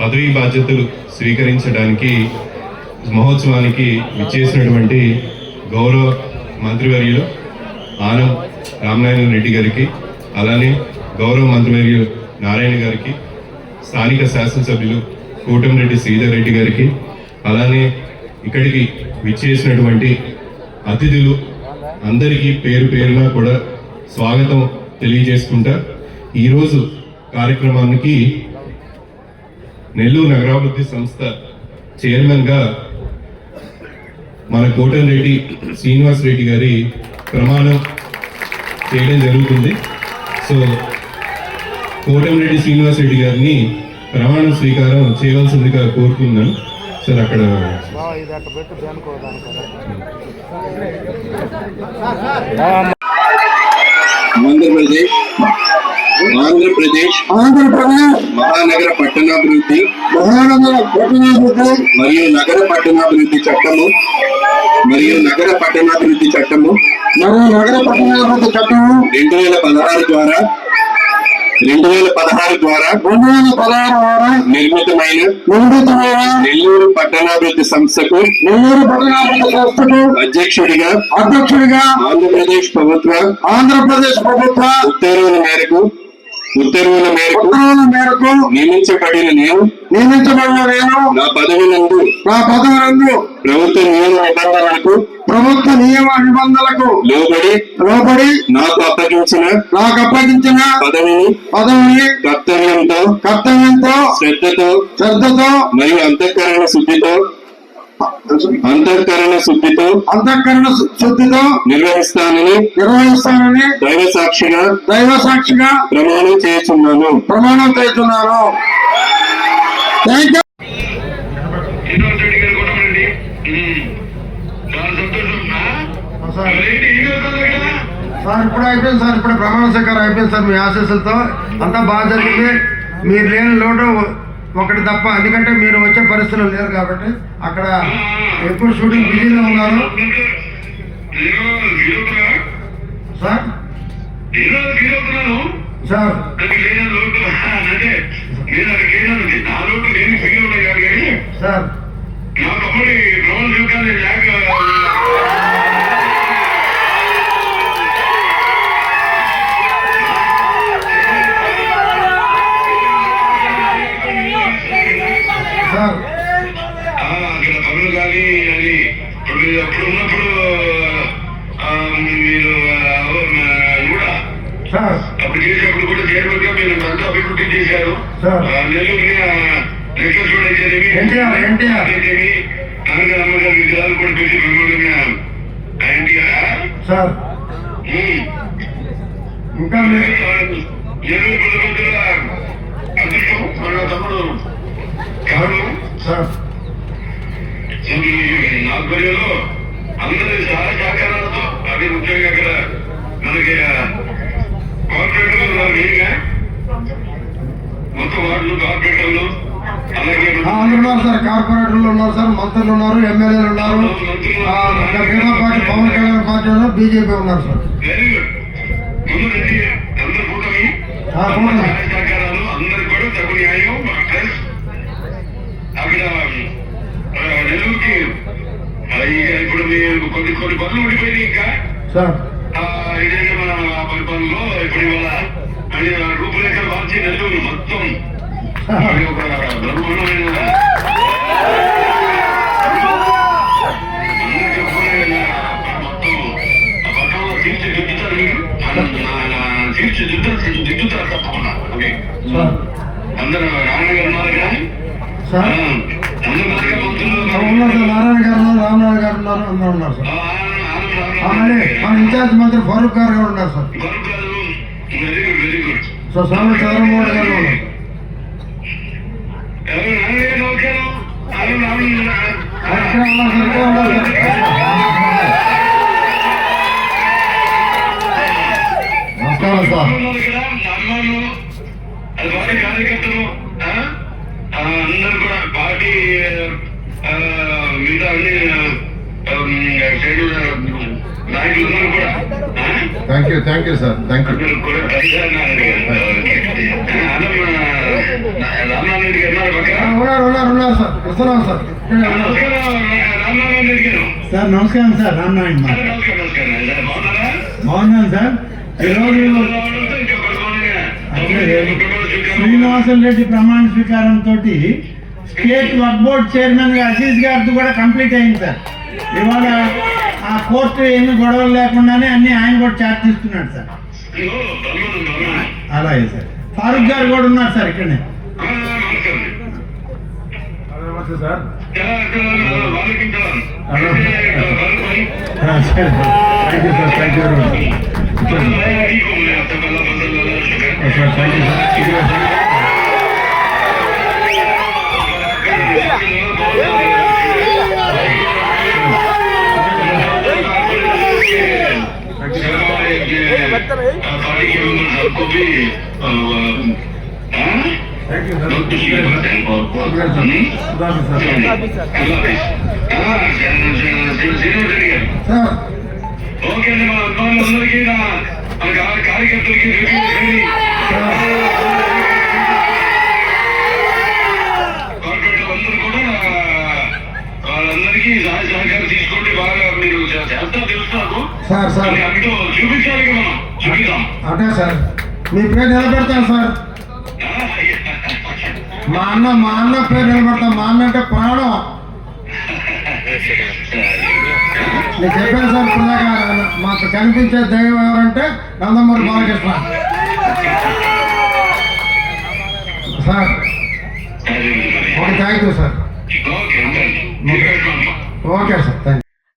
పదవీ బాధ్యతలు స్వీకరించడానికి మహోత్సవానికి విచ్చేసినటువంటి గౌరవ మంత్రివర్యులు ఆనం రామనారాయణ రెడ్డి గారికి అలానే గౌరవ మంత్రివర్యులు నారాయణ గారికి స్థానిక శాసనసభ్యులు కోటమిరెడ్డి శ్రీధర్ రెడ్డి గారికి అలానే ఇక్కడికి విచ్చేసినటువంటి అతిథులు అందరికీ పేరు పేరున కూడా స్వాగతం తెలియజేసుకుంటా ఈరోజు కార్యక్రమానికి నెల్లూరు నగరాభివృద్ధి సంస్థ చైర్మన్గా మన కోటమిరెడ్డి శ్రీనివాస్ రెడ్డి గారి ప్రమాణం చేయడం జరుగుతుంది. సో కోటమిరెడ్డి శ్రీనివాస్ రెడ్డి గారిని ప్రమాణ స్వీకారం చేయవలసిందిగా కోరుతున్నాను. సార్ అక్కడ ఇది ఆంధ్రప్రదేశ్ ఆంధ్రప్రదేశ్ ఆంధ్రప్రదేశ్ మహానగర పట్టణాభివృద్ధి మహానగర పట్టణాభివృద్ధి మరియు నగర పట్టణాభివృద్ధి చట్టము మరియు నగర పట్టణాభివృద్ధి చట్టము మరియు నగర పట్టణాభివృద్ధి చట్టం రెండు వేల పదహారు ద్వారా రెండు వేల పదహారు ద్వారా రెండు వేల పదహారు వారు నిర్మితమైన నిర్మితమైన నెల్లూరు పట్టణాభివృద్ధి సంస్థకు నెల్లూరు పట్టణాభివృద్ధి సంస్థకు అధ్యక్షుడిగా అధ్యక్షుడిగా ఆంధ్రప్రదేశ్ ప్రభుత్వ ఆంధ్రప్రదేశ్ ప్రభుత్వ ఉత్తర్వుల మేరకు ఉత్తర్వుల మేరకు ఉత్తర్వుల మేరకు నియమించబడిన నేను నియమించబడిన నేను నా పదవి నందు నా పదవి నందు ప్రభుత్వ నియమ నిబంధనలకు ప్రభుత్వ నియమ నిబంధనలకు లోబడి లోబడి నాకు అప్పగించిన నాకు అప్పగించిన పదవిని పదవిని కర్తవ్యంతో కర్తవ్యంతో శ్రద్ధతో శ్రద్ధతో మరియు అంతఃకరణ శుద్ధితో అంతఃకరణ శుద్ధితో అంతఃకరణ శుద్ధితో నిర్వహిస్తానని నిర్వహిస్తానని దైవ సాక్షిగా దైవ సాక్షిగా ప్రమాణం చేస్తున్నాను. ప్రమాణం చేస్తున్నాను? సార్ ఇప్పుడు అయిపోయింది సార్ ఇప్పుడు ప్రమాణ స్వీకారం అయిపోయింది సార్ మీ ఆశీస్సులతో అంతా బాగా జరిగింది. మీరు లేని లోటు ఒకటి తప్ప ఎందుకంటే మీరు వచ్చే పరిస్థితులు లేరు కాబట్టి అక్కడ ఎప్పుడు షూటింగ్ బిజీగా ఉన్నారు? సార్? సార్. సార్. నా తమ్ముడి ప్రమాణ జీవితాన్ని పనులు కానీ అది మీరు అప్పుడు ఉన్నప్పుడు మీరు కూడా అప్పుడు చేసేప్పుడు కూడా చైర్మన్గా మీరు అంతా అభివృద్ధి చేశారు. నెల్లూరుని ఎన్టీఆర్. అయితేనేమి కనక అమ్మగారి విగ్రహాలు కూడా పెట్టి బ్రహ్మాండంగా సార్. ఇంకా నెల్లూరు అదృష్టం. మన తమ్ముడు కారణం సార్. ఆధ్వర్యంలో అందరి సహాయ సహకారాలతో అది ముఖ్యంగా అక్కడ మనకి కార్పొరేటర్లు ఉన్నారు మెయిన్గా మొత్తం వార్డులు కార్పొరేటర్లు ఉన్నారు సార్. కార్పొరేటర్లు ఉన్నారు సార్ మంత్రులు ఉన్నారు ఎమ్మెల్యేలు ఉన్నారు. మిగతా పార్టీ పవన్ కళ్యాణ్ పార్టీ ఉన్నారు బీజేపీ ఉన్నారు సార్. Very good. ముందు అందరు కూటమి. సహకారాలు అందరికి కూడా తగు న్యాయం ప్లస్ అక్కడ ఆ, నెల్లూరుకి ఆ, ఇక ఇప్పుడు మీరు కొన్ని కొన్ని పనులు ఉండిపోయినాయి ఇంకా ఇదైతే మన పరిపాలనలో ఇప్పుడు ఇవాళ అని రూపురేఖలు మార్చి నెల్లూరు మొత్తం. ఒక బ్రహ్మాండమైన దిద్దుతారు తప్పకుండా. ఓకే. అందరూ నారాయణ గారు ఉన్నారు కానీ అందరూ ఉన్నారు సార్ నారాయణ గారు ఉన్నారు గారు ఉన్నారు అందరూ ఉన్నారు సార్. మళ్ళీ మన ఇన్ఛార్జ్ మంత్రి ఫరూక్ గారు కూడా ఉన్నారు సార్. సో స్వామి చంద్రమోహన్ గారు ఉన్నారు సార్. సార్. నమస్కారం సార్. అందరూ కూడా పార్టీ మిగతా అన్ని కూడా? Thank you thank you sir thank you Reddy garu ఉన్నారు ఉన్నారు ఉన్నారు ఉన్నారు సార్ వస్తున్నాం సార్ రెడ్డి గారు. సార్ నమస్కారం సార్. రామనారాయణ మా నమస్కారం నమస్కారం. సార్ బాగున్నారా? బాగున్నాను సార్. ఈరోజు రెడ్డి ప్రమాణ స్వీకారంతో స్టేట్ వర్క్ బోర్డ్ చైర్మన్గా అజీజ్ గారిది కూడా కంప్లీట్ అయింది సార్. ఇవాళ ఆ కోర్టు ఏమి గొడవలు లేకుండానే అన్ని ఆయన కూడా చార్జ్ తీసుకున్నాడు సార్. అలాగే సార్. ఫారూక్ గారు కూడా ఉన్నారు సార్ ఇక్కడనే. Sir thank you sir thank you very much sir thank you sir ఇదిగో sir. Thank you sir Sudhakar sir sir okay అండి మా అభిమానులందరికీ నా మా కా- కార్యకర్తలకి రివ్యూ చేయండి. కార్పొరేటర్లు అందరూ కూడా వాళ్ళందరికీ సహాయ సహకారం తీసుకోండి బాగా మీరు చే- చేస్తా తెలుసు నాకు సార్ సార్ కానీ అవిటో చూపించాలి కదా మనం అంటే సార్. మీ పేరు నిలబెడతాను సార్. మా అన్న మా అన్న పేరు నిలబెడతాం. మా అన్న అంటే ప్రాణం. నేను చెప్పాను సార్ ఇప్పటిదాకా మాకు కనిపించే దైవం ఎవరంటే Nandamuri Balakrishna. Sir okay thank you sir. Okay sir thank